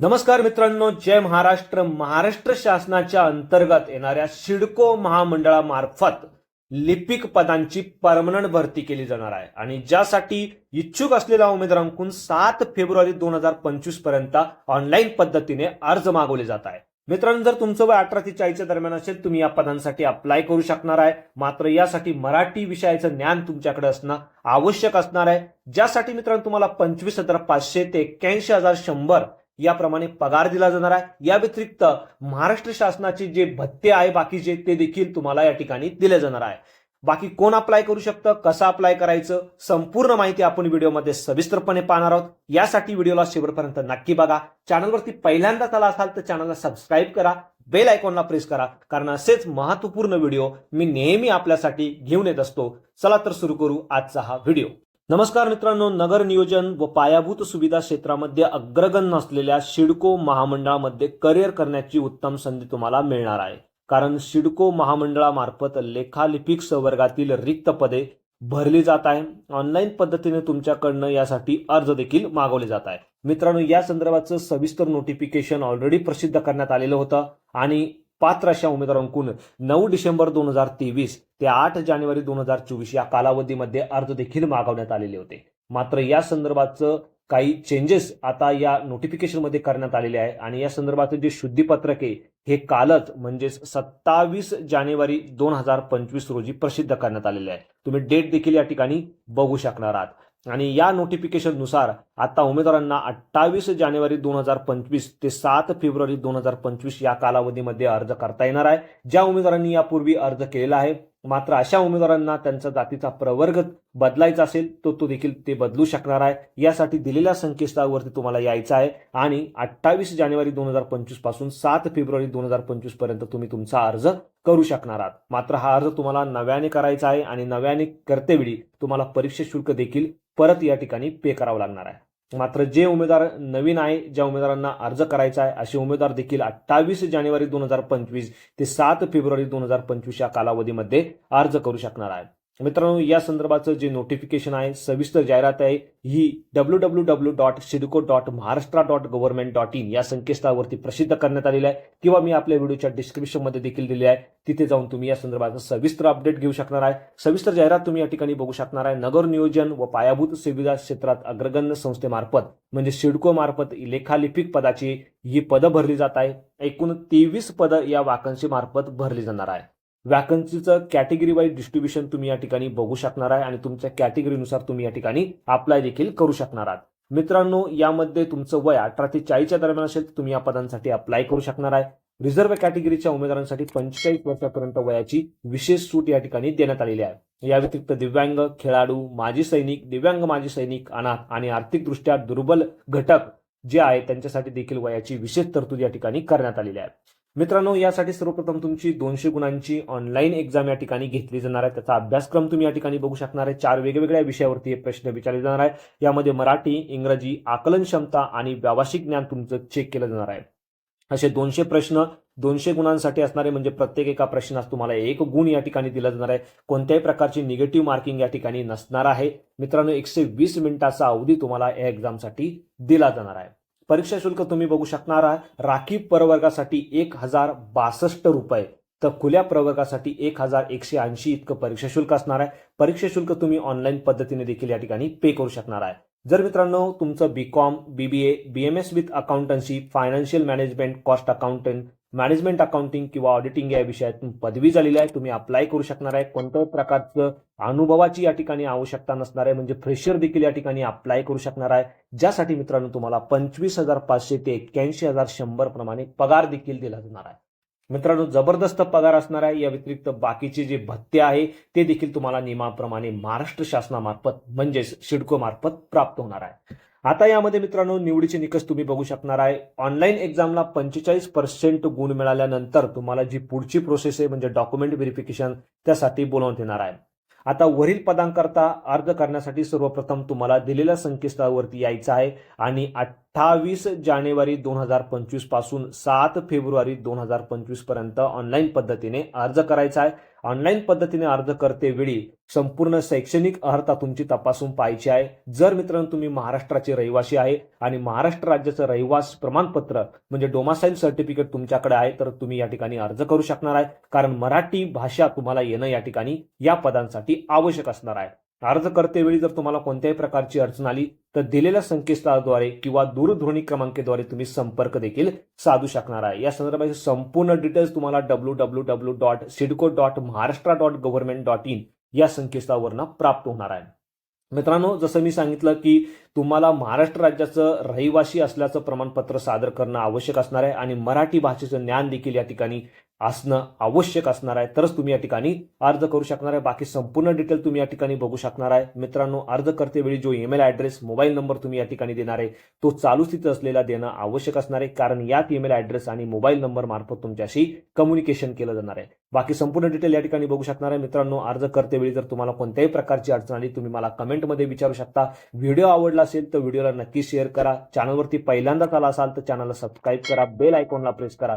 नमस्कार मित्रांनो जय महाराष्ट्र. महाराष्ट्र शासनाच्या अंतर्गत येणाऱ्या सिडको महामंडळामार्फत लिपिक पदांची परमनंट भरती केली जाणार आहे. आणि ज्यासाठी इच्छुक असलेल्या उमेदवारांकडून सात फेब्रुवारी दोन हजार पंचवीसपर्यंत ऑनलाईन पद्धतीने अर्ज मागवले जात आहे मित्रांनो जर तुमचं वय अठरा ते चाळीसच्या दरम्यान असेल तुम्ही या पदांसाठी अप्लाय करू शकणार आहे. मात्र यासाठी मराठी विषयाचं ज्ञान तुमच्याकडे असणं आवश्यक असणार आहे. ज्यासाठी मित्रांनो तुम्हाला पंचवीस हजार पाचशे ते एक्क्याऐंशी हजार शंभर याप्रमाणे पगार दिला जाणार आहे. या व्यतिरिक्त महाराष्ट्र शासनाचे जे भत्ते आहे बाकीचे ते देखील तुम्हाला या ठिकाणी दिले जाणार आहे. बाकी कोण अप्लाय करू शकतं कसं अप्लाय करायचं संपूर्ण माहिती आपण व्हिडिओमध्ये सविस्तरपणे पाहणार आहोत. यासाठी व्हिडिओला शेवटपर्यंत नक्की बघा. चॅनलवरती पहिल्यांदा आला असाल तर चॅनलला सबस्क्राईब करा. बेल आयकॉनला प्रेस करा कारण असेच महत्त्वपूर्ण व्हिडिओ मी नेहमी आपल्यासाठी घेऊन येत असतो. चला तर सुरू करू आजचा हा व्हिडिओ. नमस्कार मित्रांनो नगर नियोजन व पायाभूत सुविधा क्षेत्रामध्ये अग्रगण्य असलेल्या सिडको महामंडळामध्ये करिअर करण्याची उत्तम संधी तुम्हाला मिळणार आहे. कारण सिडको महामंडळामार्फत लेखालिपिक संवर्गातील रिक्त पदे भरली जात आहे. ऑनलाईन पद्धतीने तुमच्याकडनं यासाठी अर्ज देखील मागवले जात आहे. मित्रांनो या संदर्भाचं सविस्तर नोटिफिकेशन ऑलरेडी प्रसिद्ध करण्यात आलेलं होतं. आणि पात्र अशा उमेदवारांकडून नऊ डिसेंबर दोन हजार तेवीस ते आठ जानेवारी दोन हजार चोवीस या कालावधीमध्ये अर्ज देखील मागवण्यात आलेले होते. मात्र या संदर्भाचं काही चेंजेस आता या नोटिफिकेशनमध्ये करण्यात आलेले आहे आणि या संदर्भाचं जे शुद्धीपत्रक आहे हे कालच म्हणजेच सत्तावीस जानेवारी दोन हजार पंचवीस रोजी प्रसिद्ध करण्यात आलेले आहे. तुम्ही डेट देखील या ठिकाणी बघू शकणार आहात. आणि या नोटिफिकेशननुसार आता उमेदवारांना अठ्ठावीस जानेवारी दोन हजार पंचवीस ते सात फेब्रुवारी दोन हजार पंचवीस या कालावधीमध्ये अर्ज करता येणार आहे. ज्या उमेदवारांनी यापूर्वी अर्ज केलेला आहे मात्र अशा उमेदवारांना त्यांचा जातीचा प्रवर्ग बदलायचा असेल तो तो देखील ते बदलू शकणार आहे. यासाठी दिलेल्या संकेतस्थळावरती तुम्हाला यायचं आहे आणि अठ्ठावीस जानेवारी दोन हजार पंचवीसपासून सात फेब्रुवारी दोन हजार पंचवीसपर्यंत तुम्ही तुमचा अर्ज करू शकणार आहात. मात्र हा अर्ज तुम्हाला नव्याने करायचा आहे आणि नव्याने करतेवेळी तुम्हाला परीक्षा शुल्क देखील परत या ठिकाणी पे करावं लागणार आहे. मात्र जे उमेदवार नवीन आहे ज्या उमेदवारांना अर्ज करायचा आहे असे उमेदवार देखील अठ्ठावीस जानेवारी दोन हजार पंचवीस ते सात फेब्रुवारी दोन हजार पंचवीस या कालावधीमध्ये अर्ज करू शकणार आहेत. मित्रांनो या संदर्भाचं जे नोटिफिकेशन आहे सविस्तर जाहिरात आहे ही W W W dot CIDCO dot Maharashtra dot government dot in या संकेतस्थळावरती प्रसिद्ध करण्यात आलेलं आहे. किंवा मी आपल्या व्हिडिओच्या डिस्क्रिप्शनमध्ये देखील दिले आहे. तिथे जाऊन तुम्ही या संदर्भाचं सविस्तर अपडेट घेऊ शकणार आहे. सविस्तर जाहिरात तुम्ही या ठिकाणी बघू शकणार आहे. नगर नियोजन व पायाभूत सुविधा क्षेत्रात अग्रगण्य संस्थेमार्फत म्हणजे सिडको मार्फत लेखालिपिक पदाची ही पदं भरली जात आहे. एकूण तेवीस पदं या वाकन्सी मार्फत भरली जाणार आहे. वॅकन्सीचं कॅटेगरी वाईज डिस्ट्रीब्युशन तुम्ही या ठिकाणी बघू शकणार आहे आणि तुमच्या कॅटेगरीनुसार तुम्ही या ठिकाणी अप्लाय देखील करू शकणार आहात. मित्रांनो यामध्ये तुमचं वय अठरा ते चाळीसच्या दरम्यान असेल तर तुम्ही या पदांसाठी अप्लाय करू शकणार आहे. रिझर्व्ह कॅटेगरीच्या उमेदवारांसाठी पंचेचाळीस वर्षापर्यंत वयाची विशेष सूट या ठिकाणी देण्यात आलेली आहे. या व्यतिरिक्त दिव्यांग खेळाडू माजी सैनिक दिव्यांग माजी सैनिक अनाथ आणि आर्थिकदृष्ट्या दुर्बल घटक जे आहे त्यांच्यासाठी देखील वयाची विशेष तरतूद या ठिकाणी करण्यात आलेली आहे. मित्रांनो यासाठी सर्वप्रथम तुमची दोनशे गुणांची ऑनलाईन एक्झाम या ठिकाणी घेतली जाणार आहे. त्याचा अभ्यासक्रम तुम्ही या ठिकाणी बघू शकणार आहे. चार वेगवेगळ्या विषयावरती हे प्रश्न विचारले जाणार आहे. यामध्ये मराठी इंग्रजी आकलन क्षमता आणि व्यावसायिक ज्ञान तुमचं चेक केलं जाणार आहे. असे दोनशे प्रश्न दोनशे गुणांसाठी असणारे म्हणजे प्रत्येक एका प्रश्नास तुम्हाला एक गुण या ठिकाणी दिला जाणार आहे. कोणत्याही प्रकारची निगेटिव्ह मार्किंग या ठिकाणी नसणार आहे. मित्रांनो एकशे वीस मिनिटाचा अवधी तुम्हाला या एक्झामसाठी दिला जाणार आहे. परीक्षा शुल्क तुम्ही बघू शकणार आहात राखीव प्रवर्गासाठी एक हजार बासष्ट रुपये. तर खुल्या प्रवर्गासाठी एक हजार एकशे ऐंशी इतकं परीक्षा शुल्क असणार आहे. परीक्षा शुल्क तुम्ही ऑनलाईन पद्धतीने देखील या ठिकाणी पे करू शकणार आहे. जर मित्रांनो तुमचं B com B B A B M S with accountancy financial management cost accountant management accounting किंवा ऑडिटिंग या विषयातून पदवी झालेली आहे. तुम्ही अप्लाय करू शकणार आहे. कोणत्याही प्रकारचं अनुभवाची या ठिकाणी आवश्यकता नसणार आहे. म्हणजे फ्रेशर देखील या ठिकाणी अप्लाय करू शकणार आहे. ज्यासाठी मित्रांनो तुम्हाला पंचवीस हजार पाचशे ते एक्क्याऐंशी हजार शंभर प्रमाणे पगार देखील दिला जाणार आहे. मित्रांनो जबरदस्त पगार असणार आहे या व्यतिरिक्त बाकीचे जे भत्ते आहे ते देखील तुम्हाला नियमाप्रमाणे महाराष्ट्र शासनामार्फत म्हणजेच सिडको मार्फत प्राप्त होणार आहे. आता यामध्ये मित्रांनो निवडीचे निकष तुम्ही बघू शकणार आहे. ऑनलाईन एक्झामला पंचेचाळीस पर्सेंट गुण मिळाल्यानंतर तुम्हाला जी पुढची प्रोसेस आहे म्हणजे डॉक्युमेंट व्हेरिफिकेशन त्यासाठी बोलावण्यात येणार आहे. आता वरील पदांकरता अर्ज करण्यासाठी सर्वप्रथम तुम्हाला दिलेल्या संकेतस्थळावरती यायचं आहे आणि अठ्ठावीस जानेवारी दोन हजार पंचवीसपासून सात फेब्रुवारी दोन हजार पंचवीसपर्यंत ऑनलाईन पद्धतीने अर्ज करायचा आहे. ऑनलाईन पद्धतीने अर्ज करते वेळी संपूर्ण शैक्षणिक अर्हता तुमची तपासून पाहायची आहे. जर मित्रांनो तुम्ही महाराष्ट्राचे रहिवासी आहे आणि महाराष्ट्र राज्याचं रहिवास प्रमाणपत्र म्हणजे डोमासाईल सर्टिफिकेट तुमच्याकडे आहे तर तुम्ही या ठिकाणी अर्ज करू शकणार आहे. कारण मराठी भाषा तुम्हाला येणं या ठिकाणी या पदांसाठी आवश्यक असणार आहे. अर्ज करतेवेळी जर तुम्हाला कोणत्याही प्रकारची अडचण आली तर दिलेल्या संकेतस्थळाद्वारे किंवा दूरध्वनी क्रमांकाद्वारे तुम्ही संपर्क देखील साधू शकणार आहे. या संदर्भाचे संपूर्ण डिटेल्स तुम्हाला W W W dot CIDCO dot Maharashtra dot government dot in या संकेतस्थळावरनं प्राप्त होणार आहे. मित्रांनो जसं मी सांगितलं की तुम्हाला महाराष्ट्र राज्याचं रहिवासी असल्याचं प्रमाणपत्र सादर करणं आवश्यक असणार आहे आणि मराठी भाषेचं ज्ञान देखील या ठिकाणी असणं आवश्यक असणार आहे. तरच तुम्ही या ठिकाणी अर्ज करू शकणार आहे. बाकी संपूर्ण डिटेल तुम्ही या ठिकाणी बघू शकणार आहे. मित्रांनो अर्ज करतेवेळी जो ईमेल ॲड्रेस मोबाईल नंबर तुम्ही या ठिकाणी देणार आहे तो चालू स्थिती असलेला देणं आवश्यक असणार आहे. कारण यात ईमेल ॲड्रेस आणि मोबाईल नंबर मार्फत तुमच्याशी कम्युनिकेशन केलं जाणार आहे. बाकी संपूर्ण डिटेल या ठिकाणी बघू शकणार आहे. मित्रांनो अर्ज करतेवेळी जर तुम्हाला कोणत्याही प्रकारची अडचण आली तुम्ही मला कमेंटमध्ये विचारू शकता. व्हिडिओ आवडला असेल तर व्हिडिओला नक्की शेअर करा. चॅनलवरती पहिल्यांदाच आला असाल तर चॅनलला सबस्क्राईब करा. बेल आयकॉनला प्रेस करा.